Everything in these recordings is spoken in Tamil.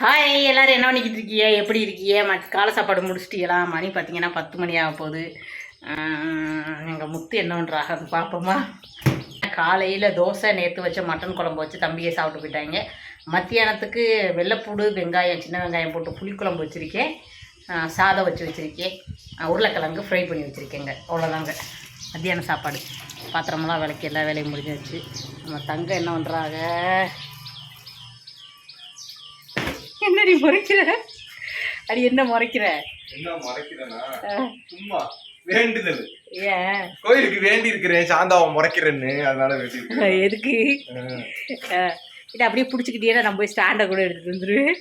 ஹாய் எல்லோரும் என்ன பண்ணிக்கிட்டு இருக்கீங்க? எப்படி இருக்கீங்க? ம- காலை சாப்பாடு முடிச்சிட்டீங்களா? மணி பார்த்தீங்கன்னா பத்து மணி ஆக போகுது. எங்கள் முத்து என்ன பண்ணுறாங்க பார்ப்போமா காலையில் தோசை நேற்று வச்ச மட்டன் குழம்பு வச்சு தம்பியை சாப்பிட்டு போயிட்டாங்க. மத்தியானத்துக்கு வெள்ளைப்பூடு வெங்காயம் சின்ன வெங்காயம் போட்டு புளிக்குழம்பு வச்சுருக்கேன். சாதம் வச்சு வச்சுருக்கேன். உருளைக்கிழங்கு ஃப்ரை பண்ணி வச்சுருக்கேங்க. அவ்வளோதாங்க மத்தியான சாப்பாடு. பாத்திரமெல்லாம் விளக்கி எல்லா வேலையும் முடிஞ்சிருச்சு நம்ம தங்கம் என்ன பண்ணுறாங்க என்னடி முறைக்கிற? அடி என்ன முறைக்கிற? என்ன மறைக்கிறேன்னா சும்மா வேண்டுதல். ஏன்? கோயிலுக்கு வேண்டி இருக்கிறேன் சாந்தாவை முறைக்கிறேன்னு அதனால வேண்டி. எதுக்கு. இதை அப்படியே பிடிச்சிக்கிட்டே நான் போய் ஸ்டாண்டை கூட எடுத்துட்டு வந்துருவேன்.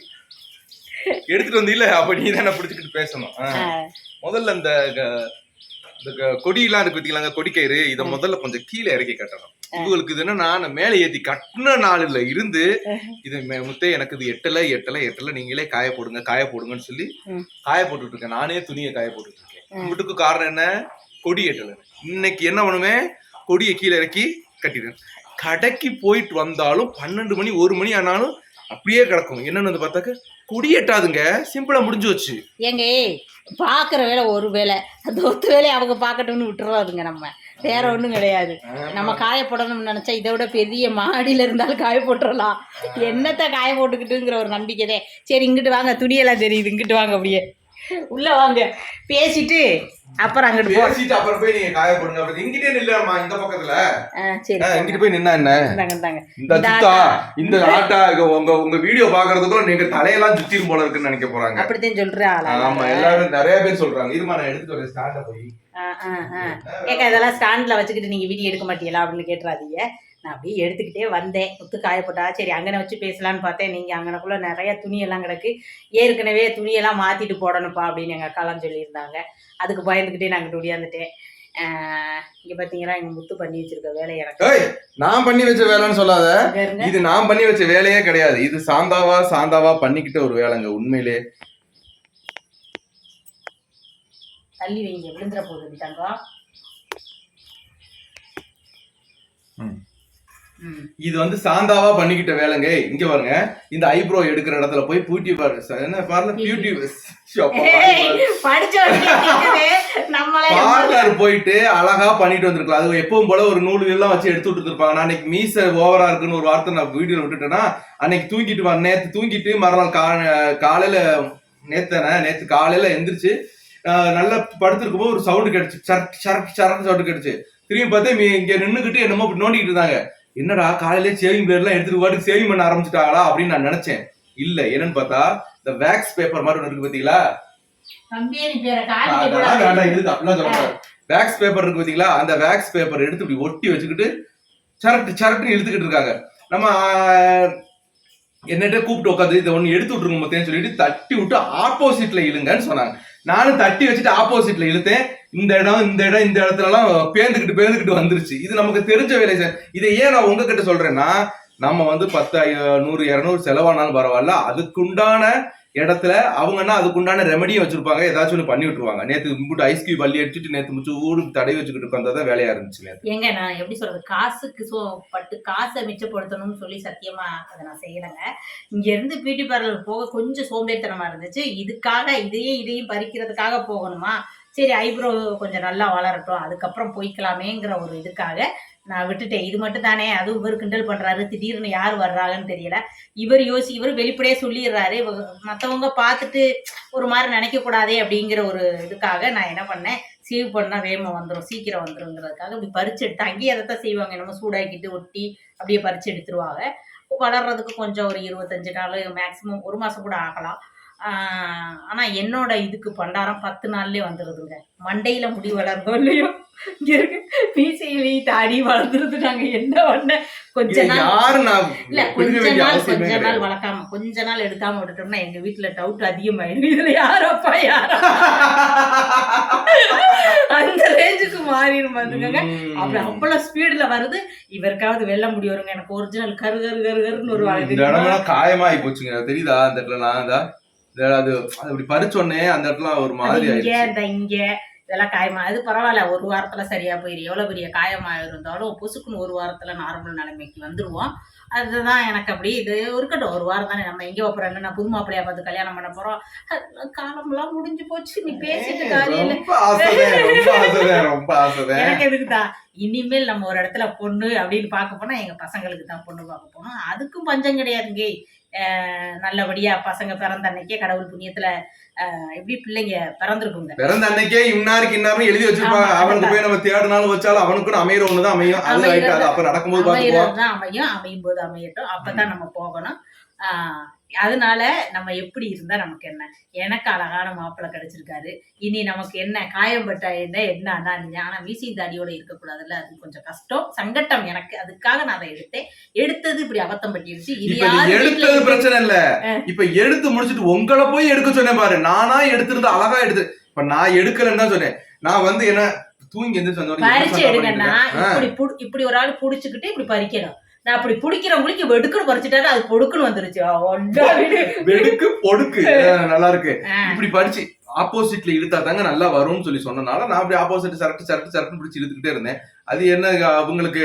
எடுத்துட்டு வந்து இல்ல அப்ப நீ தானே பிடிச்சிக்கிட்டு பேசணும். முதல்ல இந்த க- இந்த கொடியெல்லாம் இருக்கு பார்த்தீங்களா கொடிக்கயிறு. இத முதல்ல கொஞ்சம் கீழே இறக்கி கட்டணும். உங்களுக்கு இது என்னன்னா நான் மேலே ஏத்தி கட்டின நாள்ல இருந்து இது முத்தே எனக்கு இது எட்டல எட்டல எட்டல நீங்களே காய போடுங்க காய போடுங்கன்னு சொல்லி. காய போட்டுட்டு இருக்கேன். நானே துணியை காய போட்டுட்டு இருக்கேன். வீட்டுக்கு காரணம் என்ன? கொடி எட்டல. இன்னைக்கு என்ன பண்ணுவேன்? கொடியை கீழே இறக்கி கட்டிடுவேன். கடைக்கு போயிட்டு வந்தாலும் பன்னெண்டு மணி ஒரு மணி ஆனாலும் அப்படியே கிடக்கும். என்னன்னு வந்து பார்த்தாக்க கொடி எட்டாதுங்க சிம்பிளா முடிஞ்சு வச்சு ஏங்க பார்க்குற வேலை ஒரு வேலை. அந்த ஒத்து வேலையை அவங்க பார்க்கட்டும்னு விட்டுறாதுங்க நம்ம. வேற ஒன்றும் கிடையாது. நம்ம காய போடணும்னு நினச்சா இதை விட பெரிய மாடியில் இருந்தாலும் காய போட்டுறலாம். என்னத்தை காய போட்டுக்கிட்டுங்கிற ஒரு நம்பிக்கைதே சரி இங்கிட்டு வாங்க துணியெல்லாம் தெரியுது. இங்கிட்டு வாங்க அப்படியே. உள்ளே வாங்க. பேசிட்டு அப்புறம் அங்கிட்டு போ. பேசிட்டு அப்புறம் போய் நீங்க காய போடுங்க. அப்புறம் இங்கிட்டே நில்லம்மா இந்த பக்கத்துல. சரி இங்கிட்டு போய் நின்னா என்ன? இந்த சுத்தா இந்த ஆட்டா உங்க உங்க வீடியோ பாக்குறதுக்குள்ள நீங்க தலையெல்லாம் சுத்திரும் போல இருக்குன்னு நினைக்க போறாங்க. அப்படித்தான் சொல்கிறேன் ஆமா எல்லாரும் நிறைய பேர் சொல்றாங்க. இருமா நான் எடுத்துட்டு வரேன் ஸ்டாண்ட போய். ஆ ஆ ஆ. ஏக்கா இதெல்லாம் ஸ்டாண்டில் வச்சுக்கிட்டு நீங்கள் வீடியோ எடுக்க மாட்டீங்களா அப்படின்னு கேட்டுறாதீங்க. நான் அப்படியே எடுத்துக்கிட்டே வந்தேன். முத்து காயப்போட்டா சரி அங்கனை வச்சு பேசலான்னு பார்த்தேன். நீங்கள் அங்கனக்குள்ளே நிறைய துணியெல்லாம் கிடக்கு. ஏற்கனவே துணியெல்லாம் மாற்றிட்டு போடணும்ப்பா அப்படின்னு எங்கள் அக்காலாம் சொல்லியிருந்தாங்க. அதுக்கு பயந்துக்கிட்டே நான் அங்கிட்டு ஒடியாந்துட்டேன் இங்கே பார்த்தீங்கன்னா எங்கள் முத்து பண்ணி வச்சிருக்க வேலை எனக்கு. நான் பண்ணி வச்ச வேலைன்னு சொல்லாத. இது நான் பண்ணி வச்ச வேலையே கிடையாது. இது சாந்தாவா சாந்தாவா பண்ணிக்கிட்ட ஒரு வேலைங்க உண்மையிலே. தள்ளி வைங்க. விழுந்துற போகுது தங்கம் ம். இது வந்து சாந்தாவா பண்ணிக்கிட்ட வேலைங்க. இங்க பாருங்க. இந்த ஐப்ரோ எடுக்கிற இடத்துல போய் பியூட்டி பாரு. என்ன பாருங்க? பியூட்டி பார்லர் போயிட்டு அழகா பண்ணிட்டு வந்திருக்கலாம். அது எப்பவும் போல ஒரு நூல் எல்லாம் வச்சு எடுத்து விட்டுருப்பாங்க நான் அன்னைக்கு மீச ஓவரா இருக்குன்னு ஒரு வார்த்தை நான் வீடியோல விட்டுட்டேன்னா அன்னைக்கு தூங்கிட்டு வா நேத்து தூங்கிட்டு மறுநாள் கா காலையில நேத்தானே நேத்து காலையில எந்திரிச்சு நல்லா படுத்திருக்கும் போது ஒரு சவுண்டு கிடைச்சு. சரக் சரக் சரக் சவுண்டு கிடைச்சு. திரும்பி பார்த்தா இங்க நின்னுகிட்டு என்னமோ நோண்டிக்கிட்டு இருந்தாங்க. என்னடா காலையில சேவிங் எல்லாம் எடுத்துட்டு பாட்டு சேவிங் பண்ண ஆரம்பிச்சிட்டாங்களா அப்படின்னு நான் நினைச்சேன். இல்ல என்னன்னு பார்த்தா இந்த வேக்ஸ் பேப்பர் மாதிரி ஒன்று இருக்கு பாத்தீங்களா. வேண்டாம், அப்படிலாம் சொல்லக்கூடாது. வேக்ஸ் பேப்பர் இருக்கு பாத்தீங்களா அந்த வேக்ஸ் பேப்பர் எடுத்து இப்படி ஒட்டி வச்சுக்கிட்டு சரட்டு சரட்டு இழுத்துக்கிட்டு இருக்காங்க. நம்ம என்னட்ட கூப்பிட்டு உட்காந்து இதை ஒண்ணு எடுத்து விட்டுருங்க சொல்லிட்டு தட்டி விட்டு ஆப்போசிட்ல இழுங்கன்னு சொன்னாங்க. நானும் தட்டி வச்சுட்டு ஆப்போசிட்ல இழுத்தேன். இந்த இடம் இந்த இடம் இந்த இடத்துலலாம் பேர்ந்துக்கிட்டு பேந்துக்கிட்டு பேந்துக்கிட்டு வந்துருச்சு. இது நமக்கு தெரிஞ்ச வேலை சார். இதை ஏன் நான் உங்ககிட்ட சொல்றேன்னா நம்ம வந்து பத்து ஐ- நூறு இரநூறு செலவானாலும் பரவாயில்ல. அதுக்குண்டான இடத்துல அவங்கன்னா அதுக்குண்டான ரெமடியும் வச்சிருப்பாங்க. ஏதாச்சும் ஒன்று பண்ணி விட்டுருவாங்க. நேத்து முட்டு ஐஸ் கியூப் பள்ளி அடிச்சுட்டு நேத்து முச்சு ஊடு தடவி வச்சுக்கிட்டு உட்காந்ததான் வேலையா இருந்துச்சு நேத்து. ஏங்க நான் எப்படி சொல்றது? காசுக்கு சோ பட்டு காசை மிச்சப்படுத்தணும்னு சொல்லி சத்தியமா அதை நான் செய்யலைங்க. இங்க இருந்து பியூட்டி பார்லர் போக கொஞ்சம் சோம்பேறித்தனமா இருந்துச்சு. இதுக்காக இதையும் இதையும் பறிக்கிறதுக்காக போகணுமா? சரி ஐப்ரோ கொஞ்சம் நல்லா வளரட்டும் அதுக்கப்புறம் போய்க்கலாமேங்கிற ஒரு இதுக்காக நான் விட்டுட்டேன். இது மட்டும் தானே அதுவும் இவர் கிண்டல் பண்றாரு திடீர்னு யார் வர்றாங்கன்னு தெரியல. இவர் யோசி இவர் வெளிப்படையே சொல்லிடுறாரு. மற்றவங்க பார்த்துட்டு ஒரு மாதிரி நினைக்க கூடாதே அப்படிங்கிற ஒரு இதுக்காக நான் என்ன பண்ணேன் சேவ் பண்ணால் வேகமாக வந்துடும் சீக்கிரம் வந்துருங்கிறதுக்காக இப்படி பறிச்சு எடுத்து அங்கேயே அதை தான் செய்வாங்க. என்னமோ சூடாக்கிட்டு ஒட்டி அப்படியே பறிச்சு எடுத்துருவாங்க. வளர்றதுக்கு கொஞ்சம் ஒரு இருபத்தஞ்சு நாள் மேக்ஸிமம் ஒரு மாதம் கூட ஆகலாம். ஆனால் என்னோட இதுக்கு பண்டாரம் பத்து நாள்லேயே வந்துடுதுங்க மண்டையில் முடி வளர்ந்தோ இல்லையோ? இங்கே இருக்கு. மீசையிலையும் தாடி வளர்ந்துருது நாங்கள் என்ன பண்ண? கொஞ்ச நாள் இல்ல கொஞ்ச நாள் கொஞ்ச நாள். வளர்க்காம கொஞ்ச நாள் எடுக்காம விட்டுட்டோம்னா எங்க வீட்டுல டவுட் அதிகமாயிடும் இதுல யாரப்பா யாரா? அந்த ரேஞ்சுக்கு மாறிடும் பாத்துக்கோங்க. ம். அப்படி அவ்வளவு ஸ்பீடுல வருது. இவருக்காவது வெல்ல முடியும் வருங்க. எனக்கு ஒரிஜினல் கரு கரு கரு கருன்னு ஒரு காயமாயி போச்சுங்க. தெரியுதா? அந்த இடத்துல நான் அந்த அது அப்படி பறிச்சோடனே அந்த இடத்துல ஒரு மாதிரி இங்க இந்த இங்க இதெல்லாம் காயமா அது பரவாயில்ல ஒரு வாரத்துல சரியா போயிடும் எவ்வளவு பெரிய காயமா இருந்தாலும் பொசுக்குன்னு ஒரு வாரத்துல நார்மல் நிலைமைக்கு வந்துருவோம். அதுதான் எனக்கு அப்படி இது இருக்கட்டும் ஒரு வாரம் தானே நம்ம எங்கே போறோம் என்ன புது மாப்பிள்ளையா பார்த்து கல்யாணம் பண்ண போறோம். காலம்லாம் முடிஞ்சு போச்சு நீ பேசிட்டு காரியம் எனக்கு எதுக்குதான் இனிமேல் நம்ம ஒரு இடத்துல பொண்ணு அப்படின்னு பார்க்க போனா எங்க பசங்களுக்கு தான் பொண்ணு பார்க்க போனோம் அதுக்கும் பஞ்சம் கிடையாதுங்க. நல்லபடியா பசங்க பிறந்த அன்னைக்கே கடவுள் புண்ணியத்துல எப்படி பிள்ளைங்க பிறந்திருக்குங்க. பிறந்த அன்னைக்கே இன்னாருக்கு இன்னார்னு எழுதி வச்சிருப்பாங்க. அவனுக்கு. போய் நம்ம தேடினாலும் வச்சாலும் அவனுக்குன்னு அமையிற ஒண்ணுதான் அமையும். அது அப்ப நடக்கும்போது அமையும் அமையும். போது அமையட்டும். அப்பதான் நம்ம போகணும். ஆஹ் அதனால நம்ம எப்படி இருந்தா நமக்கு என்ன? எனக்கு அழகான மாப்பிள்ளை கிடைச்சிருக்காரு. இனி நமக்கு என்ன? காயம்பட்ட என்ன? என்ன நீங்க ஆனா வீசி தாடியோட இருக்கக்கூடாதுல்ல? அது கொஞ்சம் கஷ்டம். சங்கட்டம் எனக்கு. அதுக்காக நான் அதை எடுத்தேன். எடுத்தது இப்படி அபத்தம் பட்டிருச்சு இது இப்ப நீ யாரு எடுத்தது வீட்ல பிரச்சனை இல்ல. இப்ப எடுத்து முடிச்சிட்டு உங்களை போய் எடுக்க சொன்னேன் பாரு. நானா எடுத்திருந்தா அழகா எடுத்து. இப்ப நான் எடுக்கலன்னு தான் சொன்னேன். நான் வந்து என்ன தூங்கி எந்திரிச்சு வந்த உடனே பறிச்சு எடுங்கன்னா? இப்படி புடி- இப்படி ஒரு ஆள் புடிச்சுக்கிட்டு இப்படி பறிக்கணும். அப்படி பிடிக்கிறவங்களுக்கு வெடுக்குன்னு பறிச்சுட்டாரு அது பொடுக்குன்னு வந்துருச்சு. வெடுக்கு பொடுக்கு. நல்லா இருக்கு. இப்படி படிச்சு ஆப்போசிட்ல இழுத்தா தாங்க நல்லா வரும்னு சொல்லி சொன்னனால நான் அப்படி ஆப்போசிட் சரட்டு சரட்டு சரட்டு பிடிச்சி இழுத்துக்கிட்டே இருந்தேன். அது என்ன அவங்களுக்கு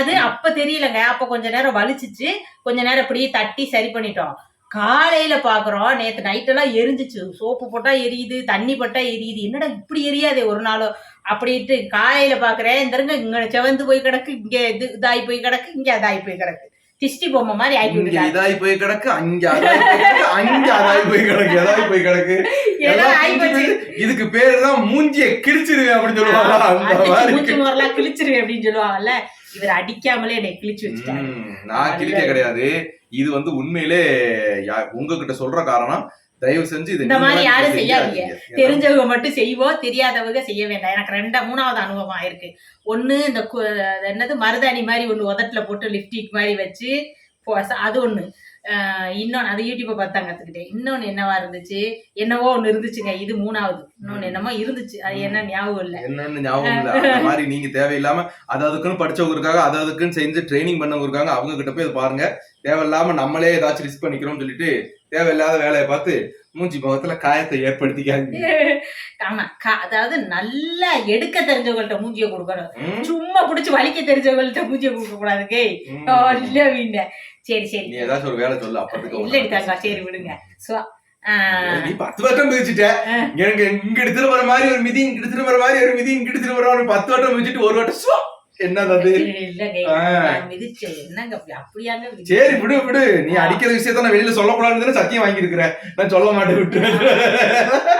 அது அப்ப தெரியலங்க. அப்ப கொஞ்ச நேரம் வலிச்சிச்சு. கொஞ்ச நேரம் இப்படியே தட்டி சரி பண்ணிட்டோம். காலையில பாக்குறோம். நேத்து நைட் எல்லாம் எரிஞ்சிச்சு. சோப்பு போட்டா எரியுது தண்ணி பட்டா எரியுது. என்னடா இப்படி எரியாதே ஒரு நாளும் அப்படின்ட்டு காலையில பாக்குறேன். இந்த இருங்க இங்க செவந்து போய் கிடக்கு இங்க இது இதாகி போய் கிடக்கு இங்க அதாகி போய் கிடக்கு. திஷ்டி பொம்மை மாதிரி ஆக்கி இதாகி போய் கிடக்கு அங்க அதாகி அங்க அதாகி போய் கிடக்கு எதாகி போய் கிடக்கு. இதுக்கு பேரு தான் மூஞ்சிய கிழிச்சிருவேன் அப்படின்னு சொல்லுவாங்க. மூச்சு முறலாம் கிழிச்சிரு அப்படின்னு சொல்லுவாங்கல்ல. இவர் அடிக்காமலே என்னை கிழிச்சு வச்சுட்டாங்க நான் கிழிக்க கிடையாது. இது வந்து உண்மையிலே உங்ககிட்ட சொல்ற காரணம் தயவு செஞ்சு இந்த மாதிரி யாரும் செய்யாதீங்க. தெரிஞ்சவங்க மட்டும் செய்வோம் தெரியாதவங்க செய்ய வேண்டாம். எனக்கு ரெண்டா மூணாவது அனுபவம் ஆயிருக்கு. ஒண்ணு இந்த என்னது மருதாணி மாதிரி ஒண்ணு உதட்டுல போட்டு லிப்டிக் மாதிரி வச்சு அது ஒண்ணு. ஆஹ் இன்னொன்னு அது யூடியூப்பை பார்த்தாங்க கத்துக்கிட்டேன். இன்னொன்னு என்னவா இருந்துச்சு? என்னவோ ஒண்ணு இருந்துச்சுங்க இது மூணாவது. இன்னொன்னு என்னமோ இருந்துச்சு. அது என்ன ஞாபகம் இல்ல. என்னன்னு ஞாபகம் இல்ல. அந்த மாதிரி நீங்க தேவையில்லாம அது அதுக்குன்னு படிச்சவங்க இருக்காங்க அது அதுக்குன்னு செஞ்சு ட்ரைனிங் பண்ணவங்க இருக்காங்க அவங்க கிட்ட போய் பாருங்க. தேவையில்லாம நம்மளே ஏதாச்சும் ரிஸ்க் பண்ணிக்கிறோம்னு சொல்லிட்டு தேவையில்லாத வேலையை பார்த்து மூஞ்சி முகத்துல காயத்தை ஏற்படுத்திக்காதீங்க. ஆமா கா- அதாவது நல்லா எடுக்க தெரிஞ்சவங்கள்ட்ட மூஞ்சிய கொடுக்கணும். சும்மா புடிச்சு வலிக்க தெரிஞ்சவங்கள்ட்ட மூஞ்சிய கொடுக்க கூடாதுங்க ம். இல்ல வீண்ட சரி சரி. நீ ஏதாச்சும் ஒரு வேலை சொல்லு அப்பறதுக்கு இல்லடி தங்கா சரி விடுங்க. சோ நீ பத்து வட்டம் மிதிச்சிட்ட. எனக்கு இங்க எடுத்துட்டு வர மாதிரி ஒரு மிதி இங்க எடுத்துட்டு வர மாதிரி ஒரு மிதி இங்க எடுத்துட்டு வர பத்து வட்டம் மிதிச்சிட்டு ஒரு சுவா! என்னது? சரி விடு விடு. நீ அடிக்கிற விஷயத்த நான் வெளியில சொல்லக்கூடாதுன்னு சத்தியம் வாங்கி இருக்கிறேன் நான் சொல்ல மாட்டேன் விட்டு.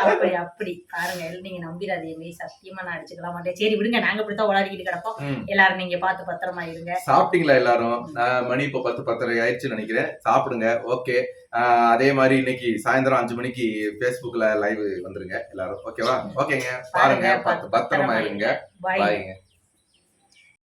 அப்படி அப்படி. பாருங்க நீங்க நம்பிடாதீங்க. சத்தியமா நான் அடிச்சுக்கலாம் மாட்டேன். சரி விடுங்க. நாங்க இப்படித்தான் உலாடிக்கிட்டு கிடப்போம். எல்லாரும் நீங்க பார்த்து பத்திரமா இருங்க. சாப்பிட்டீங்களா எல்லாரும்? மணி இப்போ பத்து பத்தரை ஆயிடுச்சுன்னு நினைக்கிறேன். சாப்பிடுங்க ஓகே. அதே மாதிரி இன்னைக்கு சாயந்தரம் அஞ்சு மணிக்கு ஃபேஸ்புக்ல லைவ் வந்துருங்க எல்லாரும். ஓகேவா? ஓகேங்க. பாருங்க பாருங்க, பத்து பத்திரமா இருங்க. பாய் பாய்ங்க